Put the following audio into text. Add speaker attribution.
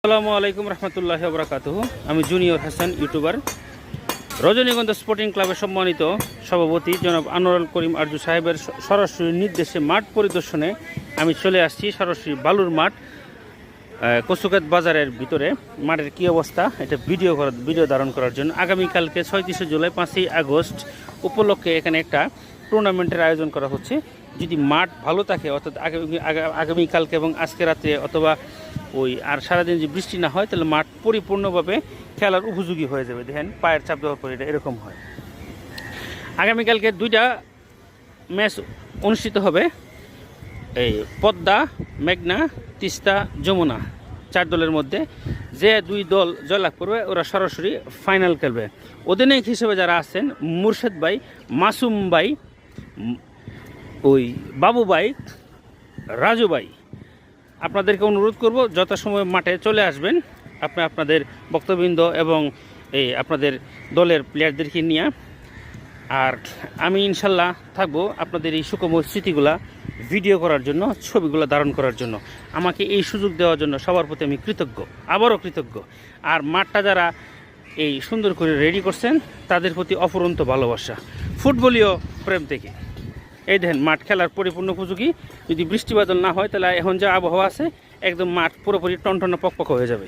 Speaker 1: আসসালামু আলাইকুম রহমতুল্লাহ বরাকাত আমি junior Hasan, YouTuber. Rajanigandha sporting ক্লাবের সম্মানিত সভাপতি জনাব আনোয়ারুল করিম আরজু সাহেবের সরাসরি নির্দেশে মাঠ পরিদর্শনে আমি চলে আসছি সরাসরি বালুর মাঠ কচুকাত বাজারের ভিতরে। মাঠের কী অবস্থা? এটা ভিডিও করার ভিডিও ধারণ করার জন্য। আগামীকালকে ছয়ত্রিশে জুলাই, পাঁচই আগস্ট উপলক্ষে এখানে একটা টুর্নামেন্টের আয়োজন করা হচ্ছে। যদি মাঠ ভালো থাকে, অর্থাৎ আগামী আগামীকালকে এবং আজকে রাত্রে অথবা ওই আর সারাদিন যদি বৃষ্টি না হয়, তাহলে মাঠ পরিপূর্ণভাবে খেলার উপযোগী হয়ে যাবে। দেখেন, পায়ের চাপ দেওয়ার পর এটা এরকম হয়। আগামীকালকে দুইটা ম্যাচ অনুষ্ঠিত হবে। এই পদ্মা, মেঘনা, তিস্তা, যমুনা চার দলের মধ্যে। যে দুই দল জয়লাভ করবে, ওরা সরাসরি ফাইনাল খেলবে। অধিনায়ক হিসেবে যারা আছেন, মুর্শেদ ভাই, মাসুম ভাই ওই বাবু ভাই রাজু ভাই আপনাদেরকে অনুরোধ করব, যথাসময়ে মাঠে চলে আসবেন। আপনি আপনাদের বক্তবৃন্দ এবং এই আপনাদের দলের প্লেয়ারদেরকে নিয়ে। আর আমি ইনশাল্লাহ থাকব আপনাদের এই সুকময় স্মৃতিগুলা ভিডিও করার জন্য, ছবিগুলো ধারণ করার জন্য। আমাকে এই সুযোগ দেওয়ার জন্য সবার প্রতি আমি কৃতজ্ঞ, আবারও কৃতজ্ঞ। আর মাঠটা যারা এই সুন্দর করে রেডি করছেন, তাদের প্রতি অফুরন্ত ভালোবাসা। ফুটবলীয় প্রেম থেকে। এই দেখেন, মাঠ খেলার পরিপূর্ণ উপযোগী। যদি বৃষ্টি বাদল না হয়, তাহলে এখন যে আবহাওয়া আছে, একদম মাঠ পুরোপুরি টনটনা পকপক হয়ে যাবে।